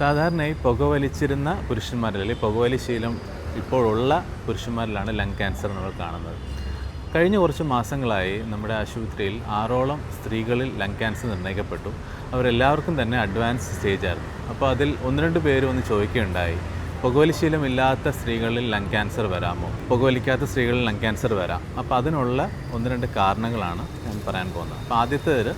സാധാരണയായി പുകവലിച്ചിരുന്ന പുരുഷന്മാരിൽ അല്ലെങ്കിൽ പുകവലി ശീലം ഇപ്പോഴുള്ള പുരുഷന്മാരിലാണ് ലങ് ക്യാൻസർ നമ്മൾ കാണുന്നത്. കഴിഞ്ഞ കുറച്ച് മാസങ്ങളായി നമ്മുടെ ആശുപത്രിയിൽ ആറോളം സ്ത്രീകളിൽ ലങ് ക്യാൻസർ നിർണയിക്കപ്പെട്ടു. അവരെല്ലാവർക്കും തന്നെ അഡ്വാൻസ് സ്റ്റേജായിരുന്നു അപ്പോൾ അതിൽ ഒന്ന് രണ്ട് പേര് ഒന്ന് ചോദിക്കുകയുണ്ടായി പുകവലി ശീലമില്ലാത്ത സ്ത്രീകളിൽ ലങ് ക്യാൻസർ വരാമോ? പുകവലിക്കാത്ത സ്ത്രീകളിൽ ലങ് ക്യാൻസർ വരാം? അപ്പോൾ അതിനുള്ള ഒന്ന് രണ്ട് കാരണങ്ങളാണ് ഞാൻ പറയാൻ പോകുന്നത്. അപ്പോൾ ആദ്യത്തേത്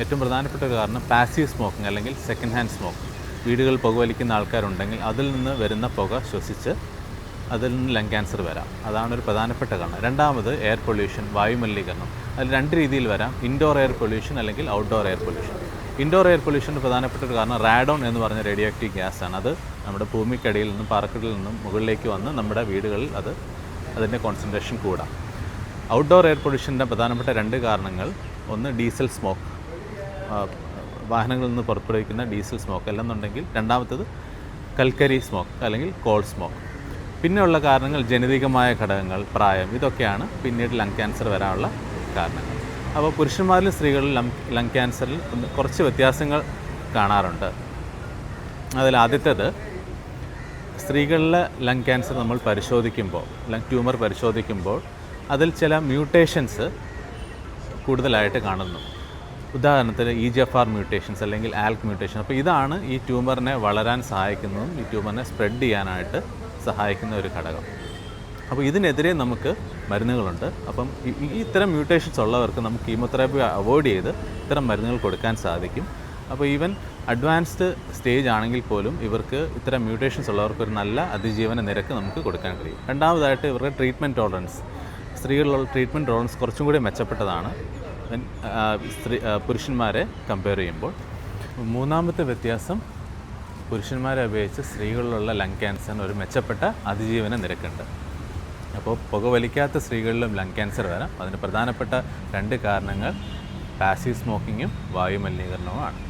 ഏറ്റവും പ്രധാനപ്പെട്ട കാരണം പാസീവ് സ്മോക്കിംഗ് അല്ലെങ്കിൽ സെക്കൻഡ് ഹാൻഡ് സ്മോക്കിംഗ് വീടുകളിൽ പുകവലിക്കുന്ന ആൾക്കാരുണ്ടെങ്കിൽ അതിൽ നിന്ന് വരുന്ന പുക ശ്വസിച്ച് അതിൽ നിന്ന് ലങ് ക്യാൻസർ വരാം. അതാണ് ഒരു പ്രധാനപ്പെട്ട കാരണം. രണ്ടാമത് എയർ പൊല്യൂഷൻ വായുമലിനീകരണം അതിൽ രണ്ട് രീതിയിൽ വരാം. ഇൻഡോർ എയർ പൊല്യൂഷൻ അല്ലെങ്കിൽ outdoor air pollution indoor air പൊല്യൂഷന്റെ പ്രധാനപ്പെട്ട ഒരു കാരണം റാഡോൺ എന്ന് പറഞ്ഞ റേഡിയോ ആക്റ്റീവ് ഗ്യാസ് ആണ്. അത് നമ്മുടെ ഭൂമിക്കടിയിൽ നിന്നും പാറക്കെട്ടിൽ നിന്നും മുകളിലേക്ക് വന്ന് നമ്മുടെ വീടുകളിൽ അത് അതിന്റെ കോൺസെൻട്രേഷൻ കൂടാം. ഔട്ട്ഡോർ എയർ പൊല്യൂഷന്റെ പ്രധാനപ്പെട്ട രണ്ട് കാരണങ്ങൾ. ഒന്ന് ഡീസൽ സ്മോക്ക് വാഹനങ്ങളിൽ നിന്ന് പുറപ്പെടുവിക്കുന്ന ഡീസൽ സ്മോക്ക് അല്ലെന്നുണ്ടെങ്കിൽ രണ്ടാമത്തത് കൽക്കരി സ്മോക്ക് അല്ലെങ്കിൽ കോൾ സ്മോക്ക്. പിന്നെയുള്ള കാരണങ്ങൾ ജനിതകമായ ഘടകങ്ങൾ പ്രായം ഇതൊക്കെയാണ് പിന്നീട് ലങ് ക്യാൻസർ വരാനുള്ള കാരണങ്ങൾ. അപ്പോൾ പുരുഷന്മാരിലും സ്ത്രീകളിലും ലങ് ലങ് ക്യാൻസറിൽ കുറച്ച് വ്യത്യാസങ്ങൾ കാണാറുണ്ട്. അതിൽ ആദ്യത്തേത് സ്ത്രീകളിലെ ലങ് ക്യാൻസർ നമ്മൾ പരിശോധിക്കുമ്പോൾ ലങ് ട്യൂമർ പരിശോധിക്കുമ്പോൾ അതിൽ ചില മ്യൂട്ടേഷൻസ് കൂടുതലായിട്ട് കാണുന്നു. ഉദാഹരണത്തിന് E G F R mutations അല്ലെങ്കിൽ ആൽക്ക് മ്യൂട്ടേഷൻ അപ്പോൾ ഇതാണ് ഈ ട്യൂമറിനെ വളരാൻ സഹായിക്കുന്നതും ഈ ട്യൂമറിനെ സ്പ്രെഡ് ചെയ്യാനായിട്ട് സഹായിക്കുന്ന ഒരു ഘടകം. അപ്പോൾ ഇതിനെതിരെ നമുക്ക് മരുന്നുകളുണ്ട്. അപ്പം ഈ- ഇത്തരം മ്യൂട്ടേഷൻസ് ഉള്ളവർക്ക് നമുക്ക് കീമോതെറാപ്പി അവോയ്ഡ് ചെയ്ത് ഇത്തരം മരുന്നുകൾ കൊടുക്കാൻ സാധിക്കും. അപ്പോൾ ഈവൻ അഡ്വാൻസ്ഡ് സ്റ്റേജ് ആണെങ്കിൽ പോലും ഇവർക്ക് ഇത്തരം മ്യൂട്ടേഷൻസ് ഉള്ളവർക്ക് ഒരു നല്ല അതിജീവന നിരക്ക് നമുക്ക് കൊടുക്കാൻ കഴിയും. രണ്ടാമതായിട്ട് ഇവരുടെ ട്രീറ്റ്മെന്റ് ടോളറൻസ് സ്ത്രീകളിലുള്ള ട്രീറ്റ്മെന്റ് ടോളറൻസ് കുറച്ചും കൂടി മെച്ചപ്പെട്ടതാണ്. സ്ത്രീ പുരുഷന്മാരെ കമ്പയർ ചെയ്യുമ്പോൾ മൂന്നാമത്തെ വ്യത്യാസം പുരുഷന്മാരെ അപേക്ഷിച്ച് സ്ത്രീകളിലുള്ള ലങ് ക്യാൻസറിന് ഒരു മെച്ചപ്പെട്ട അതിജീവന നിരക്കുണ്ട്. അപ്പോൾ പുകവലിക്കാത്ത സ്ത്രീകളിലും ലങ് ക്യാൻസർ വരാം. അതിന് പ്രധാനപ്പെട്ട രണ്ട് കാരണങ്ങൾ പാസീവ് സ്മോക്കിങ്ങും വായുമലിനീകരണവുമാണ്